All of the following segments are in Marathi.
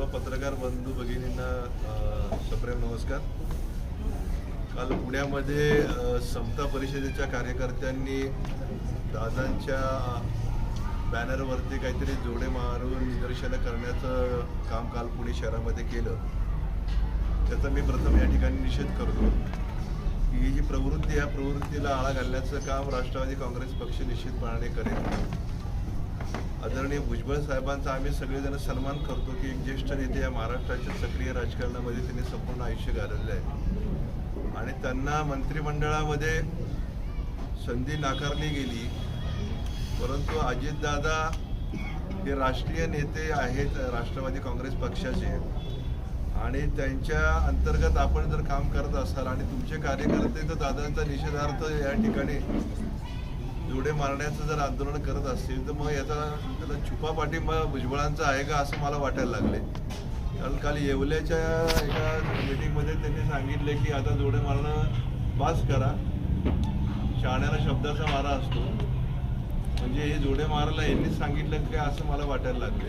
सर्व पत्रकार बंधू भगिनींना सप्रेम नमस्कार. काल पुण्यामध्ये समता परिषदेच्या कार्यकर्त्यांनी दादांच्या बॅनरवरती काहीतरी जोडे मारून निदर्शनं करण्याचं काम काल पुणे शहरामध्ये केलं. त्याचा मी प्रथम या ठिकाणी निषेध करतो. की ही जी प्रवृत्ती या प्रवृत्तीला आळा घालण्याचं काम राष्ट्रवादी काँग्रेस पक्ष निश्चितपणाने करेल. आदरणीय भुजबळ साहेबांचा आम्ही सगळेजण सन्मान करतो की एक ज्येष्ठ नेते या महाराष्ट्राच्या सक्रिय राजकारणामध्ये त्यांनी संपूर्ण आयुष्य घालवलेलं आहे. आणि त्यांना मंत्रिमंडळामध्ये संधी नाकारली गेली परंतु अजितदादा हे राष्ट्रीय नेते आहेत राष्ट्रवादी काँग्रेस पक्षाचे. आणि त्यांच्या अंतर्गत आपण जर काम करत असाल आणि तुमचे कार्यकर्ते तर दादांचा निषेधार्थ या ठिकाणी जोडे मारण्याचं जर आंदोलन करत असतील तर मग याचा त्याला छुपा पाठिंबा भुजबळांचा आहे का असं मला वाटायला लागले. कारण काल येवल्याच्या एका मिटिंगमध्ये त्यांनी सांगितले की आता जोडे मारणं पास करा. शाण्याला शब्दाचा मारा असतो. म्हणजे हे जोडे मारायला यांनीच सांगितलं काय असं मला वाटायला लागले.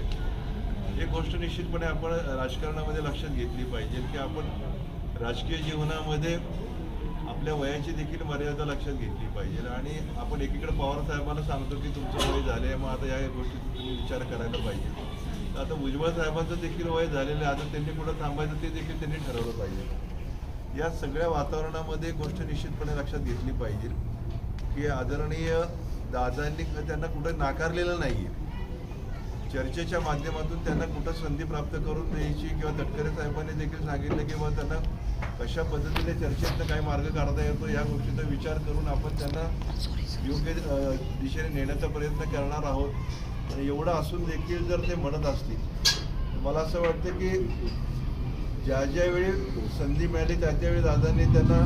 एक गोष्ट निश्चितपणे आपण राजकारणामध्ये लक्षात घेतली पाहिजे की आपण राजकीय जीवनामध्ये आपल्या वयाची देखील मर्यादा लक्षात घेतली पाहिजे. आणि आपण एकीकडे पवार साहेबांना सांगतो की तुमचं वय झाले मग आता या गोष्टीचा तुम्ही विचार करायला पाहिजे. आता भुजबळ साहेबांचं देखील वय झालेलं आहे आता त्यांनी कुठं थांबायचं ते देखील त्यांनी ठरवलं पाहिजे. या सगळ्या वातावरणामध्ये गोष्ट निश्चितपणे लक्षात घेतली पाहिजे की आदरणीय दादांनी त्यांना कुठं नाकारलेलं नाही आहे चर्चेच्या माध्यमातून त्यांना कुठं संधी प्राप्त करून द्यायची किंवा तटकरे साहेबांनी देखील सांगितलं की त्यांना कशा पद्धतीने चर्चेतनं काय मार्ग काढता येतो या गोष्टीचा विचार करून आपण त्यांना योग्य दिशेने नेण्याचा प्रयत्न करणार आहोत. आणि एवढं असून देखील जर ते म्हणत असतील मला असं वाटतं की ज्या ज्यावेळी संधी मिळाली त्या त्यावेळी दादांनी त्यांना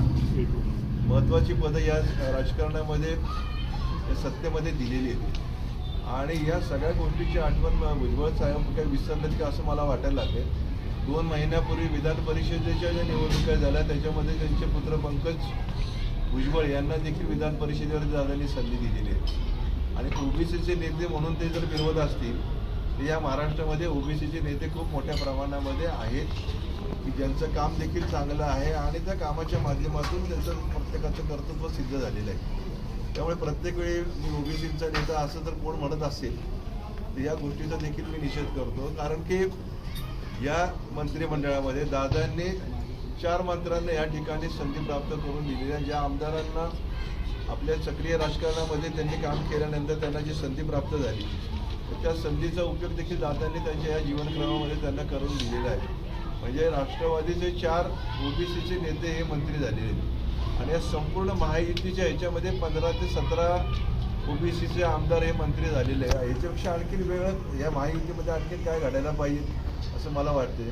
महत्त्वाची पदं या राजकारणामध्ये सत्तेमध्ये दिलेली आहेत. आणि या सगळ्या गोष्टीची आठवण भुजबळ साहेब काही विसरलेत का असं मला वाटायला लागले. दोन महिन्यापूर्वी विधान परिषदेच्या ज्या निवडणुका झाल्या त्याच्यामध्ये त्यांचे पुत्र पंकज भुजबळ यांना देखील विधान परिषदेवर जाण्याची संधी दिलेली आहे. आणि ओबीसीचे नेते म्हणून ते जर फिरवत असतील तर या महाराष्ट्रामध्ये ओबीसीचे नेते खूप मोठ्या प्रमाणामध्ये आहेत. की ज्यांचं काम देखील चांगलं आहे आणि त्या कामाच्या माध्यमातून त्यांचं प्रत्येकाचं कर्तृत्व सिद्ध झालेलं आहे. त्यामुळे प्रत्येक वेळी मी ओबीसीचा नेता असं जर कोण म्हणत असेल तर या गोष्टीचा देखील मी निषेध करतो. कारण की या मंत्रिमंडळामध्ये दादांनी चार मंत्र्यांना या ठिकाणी संधी प्राप्त करून दिलेल्या ज्या आमदारांना आपल्या सक्रिय राजकारणामध्ये त्यांनी काम केल्यानंतर त्यांना जी संधी प्राप्त झाली तर त्या संधीचा उपयोग देखील दादांनी त्यांच्या या जीवनक्रमामध्ये त्यांना करून दिलेला आहे. म्हणजे राष्ट्रवादीचे चार ओबीसीचे नेते हे मंत्री झालेले आहेत. आणि या संपूर्ण महायुतीच्या ह्याच्यामध्ये पंधरा ते सतरा ओबीसीचे आमदार हे मंत्री झालेले आहे याच्यापेक्षा आणखीन वेगळं या महायुतीमध्ये आणखीन काय घडायला पाहिजे असं मला वाटते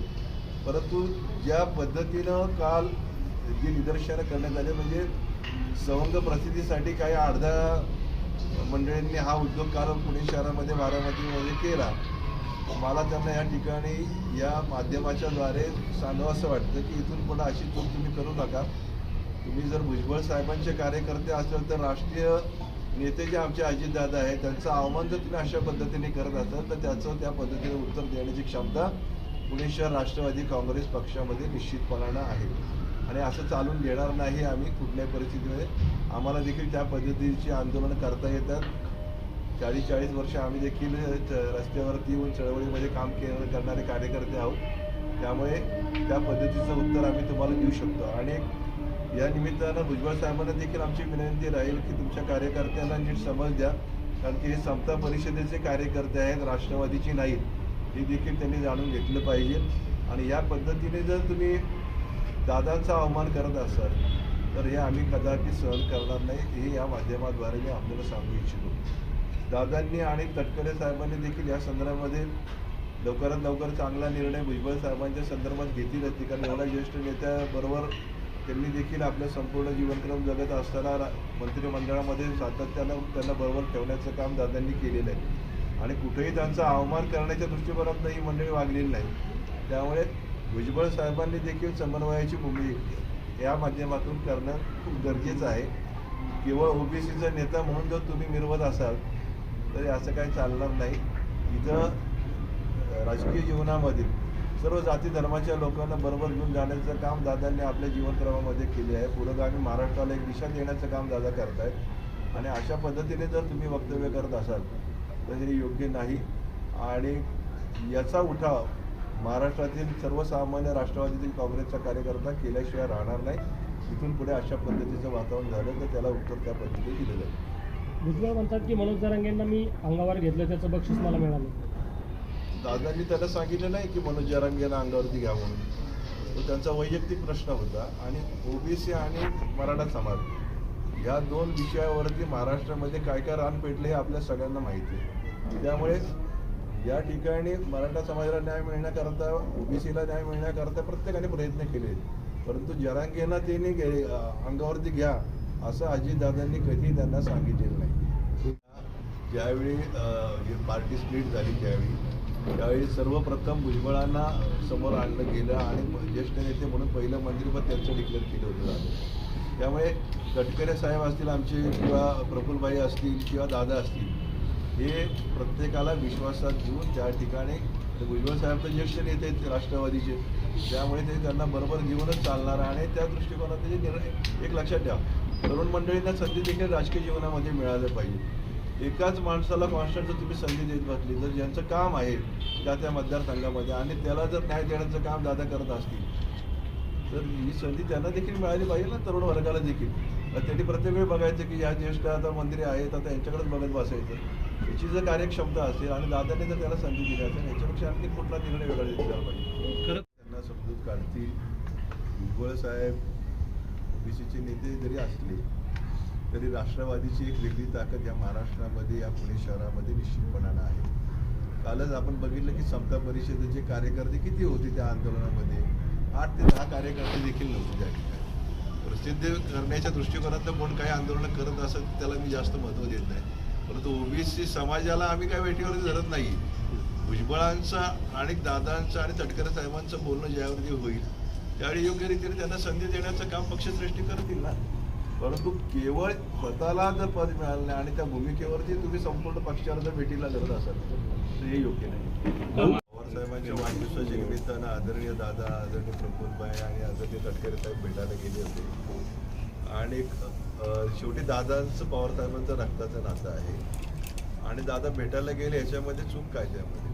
परंतु ज्या पद्धतीनं काल जी निदर्शनं करण्यात आले म्हणजे सवंग प्रसिद्धीसाठी काही अर्ध्या मंडळींनी हा उद्योग काल पुणे शहरामध्ये बारामतीमध्ये केला. मला त्यांना या ठिकाणी या माध्यमाच्याद्वारे सांगावं असं वाटतं की इथून पुढे अशी चूक तुम्ही करू नका. तुम्ही जर भुजबळ साहेबांचे कार्यकर्ते असाल तर राष्ट्रीय नेते जे आमचे अजितदादा आहेत त्यांचं आव्हान जर तुम्ही अशा पद्धतीने करत असाल तर त्याचं त्या पद्धतीने उत्तर देण्याची क्षमता पुणे शहर राष्ट्रवादी काँग्रेस पक्षामध्ये निश्चितपणानं आहे. आणि असं चालून घेणार नाही आम्ही कुठल्याही परिस्थितीमध्ये. आम्हाला देखील त्या पद्धतीची आंदोलनं करता येतात. चाळीस चाळीस वर्ष आम्ही देखील च- रस्त्यावरती येऊन चळवळीमध्ये काम के करणारे कार्यकर्ते आहोत. त्यामुळे त्या पद्धतीचं उत्तर आम्ही तुम्हाला देऊ शकतो. आणि या निमित्तानं भुजबळ साहेबांना देखील आमची विनंती राहील की तुमच्या कार्यकर्त्यांना नीट समज द्या. कारण की हे समता परिषदेचे कार्यकर्ते आहेत राष्ट्रवादीची नाहीत. हे देखील त्यांनी जाणून घेतलं पाहिजे. आणि या पद्धतीने जर तुम्ही दादांचा अवमान करत असाल तर हे आम्ही कदापि सहन करणार नाही. हे या माध्यमाद्वारे मी आपल्याला सांगू इच्छितो. दादांनी आणि तटकरे साहेबांनी देखील या संदर्भामध्ये लवकरात लवकर चांगला निर्णय भुजबळ साहेबांच्या संदर्भात घेतीलच. असते कारण एवढ्या ज्येष्ठ नेत्याबरोबर त्यांनी देखील आपलं संपूर्ण जीवनक्रम जगत असताना मंत्रिमंडळामध्ये सातत्यानं त्यांना बरोबर ठेवण्याचं काम दादांनी केलेलं आहे. आणि कुठेही त्यांचा अवमान करण्याच्या दृष्टिकोनातून ही मंडळी वागलेली नाही. त्यामुळे भुजबळ साहेबांनी देखील समन्वयाची भूमिका या माध्यमातून करणं खूप गरजेचं आहे. केवळ ओबीसीचा नेता म्हणून जर तुम्ही मिरवत असाल तरी असं काही चालणार नाही. इथं राजकीय जीवनामध्ये सर्व जाती धर्माच्या लोकांना बरोबर घेऊन जाण्याचं काम दादांनी आपल्या जीवनक्रमामध्ये केले आहे. पुरोगामी महाराष्ट्राला एक दिशा देण्याचं काम दादा करतायत. आणि अशा पद्धतीने जर तुम्ही वक्तव्य करत असाल तर हे योग्य नाही. आणि याचा उठाव महाराष्ट्रातील सर्वसामान्य राष्ट्रवादीतील काँग्रेसचा कार्यकर्ता केल्याशिवाय राहणार नाही. इथून पुढे अशा पद्धतीचं वातावरण झालं तर त्याला उत्तर त्या पद्धतीने दिलं जाईल. भुजबळ म्हणतात की मनोज जरांगेंना मी अंगावर घेतलं त्याचं बक्षीस मला मिळालं. दादांनी त्याला सांगितलं नाही की मनोज जरांगेला अंगावरती घ्या म्हणून. तो त्यांचा वैयक्तिक प्रश्न होता आणि ओबीसी आणि मराठा समाज. या दोन विषयावरती महाराष्ट्रामध्ये काय काय रान पेटले हे आपल्या सगळ्यांना माहिती आहे. त्यामुळे या ठिकाणी मराठा समाजाला न्याय मिळण्याकरता ओबीसीला न्याय मिळण्याकरता प्रत्येकाने प्रयत्न केले. परंतु जरांगेना त्यांनी घे- अंगावरती घ्या असं अजितदादांनी कधी त्यांना सांगितलेलं नाही. ज्यावेळी पार्टी स्प्लिट झाली त्यावेळी त्यावेळी सर्वप्रथम भुजबळांना समोर आणलं गेलं आणि ज्येष्ठ नेते म्हणून पहिलं मंत्रिपद त्यांचं डिक्लेअर केलं होतं त्यामुळे गटकरे साहेब असतील आमचे किंवा प्रफुलबाई असतील किंवा दादा असतील हे प्रत्येकाला विश्वासात घेऊन त्या ठिकाणी भुजबळ साहेब तर ज्येष्ठ नेते आहेत राष्ट्रवादीचे त्यामुळे ते त्यांना बरोबर घेऊनच चालणार आणि त्या दृष्टिकोनात त्याचे निर्णय एक लक्षात ठेवा. तरुण मंडळींना संधी देखील राजकीय जीवनामध्ये मिळालं पाहिजे. एकाच माणसाला कॉन्स्टंट जर तुम्ही संधी देत बसली तर ज्यांचं काम आहे त्या त्या मतदारसंघामध्ये आणि त्याला जर न्याय देण्याचं काम दादा करत असतील तर ही संधी त्यांना देखील मिळाली पाहिजे ना तरुण वर्गाला देखील. त्यांनी प्रत्येक वेळी बघायचं की या ज्येष्ठ आता मंत्री आहेत आता यांच्याकडेच बघत बसायचं. याची जर कार्यक्षमता असेल आणि दादाने जर त्याला संधी दिली असेल याच्यापेक्षा आणखी कुठला निर्णय वेगळा घेतला पाहिजे? खरं त्यांना समजूत काढतील. भुजबळ साहेब ओबीसीचे नेते जरी असले तरी राष्ट्रवादीची एक वेगळी ताकद या महाराष्ट्रामध्ये या पुणे शहरामध्ये निश्चितपणानं आहे. कालच आपण बघितलं की समता परिषदेचे कार्यकर्ते किती होते त्या आंदोलनामध्ये? आठ ते दहा कार्यकर्ते देखील नव्हते त्या ठिकाणी. प्रसिद्ध करण्याच्या दृष्टिकोनातलं कोण काही आंदोलनं करत असत त्याला मी जास्त महत्त्व देत नाही. परंतु ओबीसी समाजाला आम्ही काही वेटीवरती धरत नाही. भुजबळांचा आणि दादांचं आणि तटकरे साहेबांचं बोलणं ज्यावरती होईल त्यावेळी योग्य रीतीने त्यांना संधी देण्याचं काम पक्षश्रेष्ठी करतील ना? परंतु केवळ स्वतःला जर पद मिळालं नाही आणि त्या भूमिकेवरती तुम्ही संपूर्ण पक्षाला जर भेटीला धरत असाल तर हे योग्य नाही. पवारसाहेबांच्या वाढदिवसाच्या निमित्तानं आदरणीय दादा आदरणीय प्रफुल्लभाई आणि आदरणीय तटकरे साहेब भेटायला गेले होते. आणि शेवटी दादांचं पवारसाहेबांचं रक्ताचं नातं आहे. आणि दादा भेटायला गेले याच्यामध्ये चूक काय त्यामध्ये?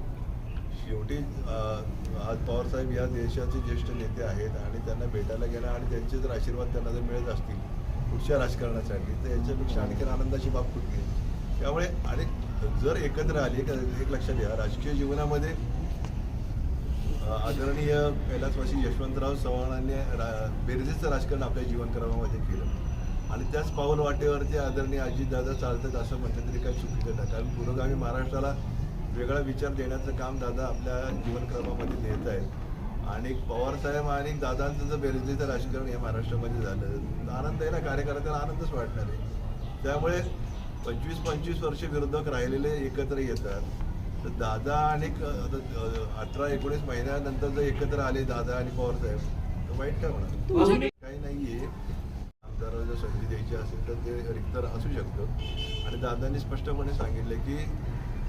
शेवटी आज पवारसाहेब या देशाचे ज्येष्ठ नेते आहेत आणि त्यांना भेटायला गेला आणि त्यांचे जर आशीर्वाद त्यांना जर मिळत असतील पुढच्या राजकारणासाठी. तर याच्यापेक्षा आणखी आनंदाची बाब कुठली त्यामुळे आणि जर एकत्र आली एक लक्षात घ्या राजकीय जीवनामध्ये आदरणीय कैलासवासी यशवंतराव चव्हाणांनी रा- बेरजेचं राजकारण आपल्या जीवनक्रमामध्ये केलं. आणि त्याच पाऊल वाटेवरती आदरणीय अजितदादा चालतात असं म्हटलं तरी काही चुकीचं नाही. कारण पुरोगामी महाराष्ट्राला वेगळा विचार देण्याचं काम दादा आपल्या जीवनक्रमामध्ये देत आहेत. आणि पवारसाहेब आणि दादांचं जर बेरजेचं राजकारण या महाराष्ट्रामध्ये झालं आनंद आहे ना कार्यकर्त्याला आनंदच वाटणार आहे. त्यामुळे पंचवीस पंचवीस वर्ष विरोधक राहिलेले एकत्र येतात. तर दादा आणि अठरा एकोणीस महिन्यानंतर जर एकत्र आले दादा आणि पवारसाहेब तर वाईट काय होणार? काही नाहीये. आमदाराला जर संधी द्यायची असेल तर ते रिक्त असू शकतं. आणि दादांनी स्पष्टपणे सांगितलं की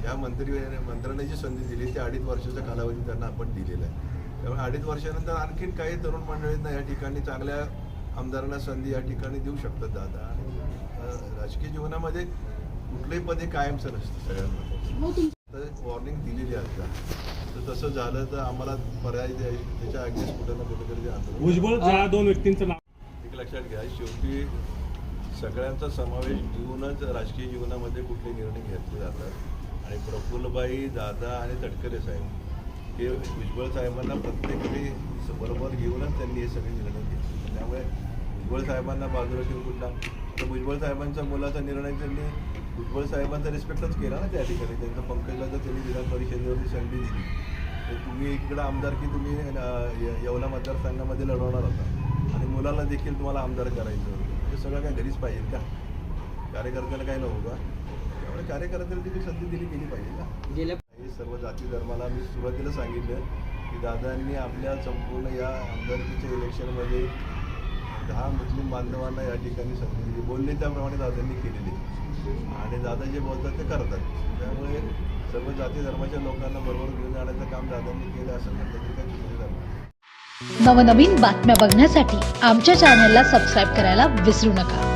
या मंत्री मंत्र्यांनी जी संधी दिली ती अडीच वर्षाचा कालावधी त्यांना आपण दिलेला आहे. त्यामुळे अडीच वर्षानंतर आणखीन काही तरुण मंडळींना या ठिकाणी चांगल्या आमदारांना संधी या ठिकाणी देऊ शकतात दादा. आणि राजकीय जीवनामध्ये कुठलंही पद हे कायमचं नसतं सगळ्यांमध्ये. तर वॉर्निंग दिलेली आहे आता. तर तसं झालं तर आम्हाला पर्याय त्याच्या अगदीच कुठं ना कुठेतरी भुजबळ ज्या दोन व्यक्तींचं नाव एक लक्षात घ्या शेवटी सगळ्यांचा समावेश घेऊनच राजकीय जीवनामध्ये कुठले निर्णय घेतले जातात. आणि प्रफुल्लबाई दादा आणि तटकरे साहेब हे भुजबळ साहेबांना प्रत्येक बरोबर घेऊनच त्यांनी हे सगळे निर्णय घेतले. त्यामुळे भुजबळ साहेबांना बाजूला ठेवून कुठला तर भुजबळ साहेबांचा मुलाचा निर्णय त्यांनी भुजबळ साहेबांचा रिस्पेक्टच केला ना त्या ठिकाणी. त्यांचा पंकजला जर त्यांनी विधान परिषदेवरती संधी दिली तर तुम्ही इकडं आमदारकी तुम्ही येवला मतदारसंघामध्ये लढवणार होता. आणि मुलाला देखील तुम्हाला आमदार करायचं होतं. हे सगळं काय घरीच पाहिजे का? कार्यकर्त्याला काय नव्हतं त्यामुळे कार्यकर्त्याला देखील संधी दिली गेली पाहिजे का गेल्या हे सर्व जाती धर्माला मी सुरुवातीला सांगितलं की दादांनी आपल्या संपूर्ण या आमदारकीच्या इलेक्शनमध्ये दहा मुस्लिम बांधवांना या ठिकाणी संधी दिली. बोलले त्याप्रमाणे दादांनी केलेली. आणि दादा जे बोलतात ते करतात. त्यामुळे सर्व जाती धर्माच्या लोकांना बरोबर घेऊन जाण्याचं काम दादांनी केलं असं म्हटलं तरी काही नवनवीन बातम्या बघण्यासाठी आमच्या चॅनलला सबस्क्राईब करायला विसरू नका.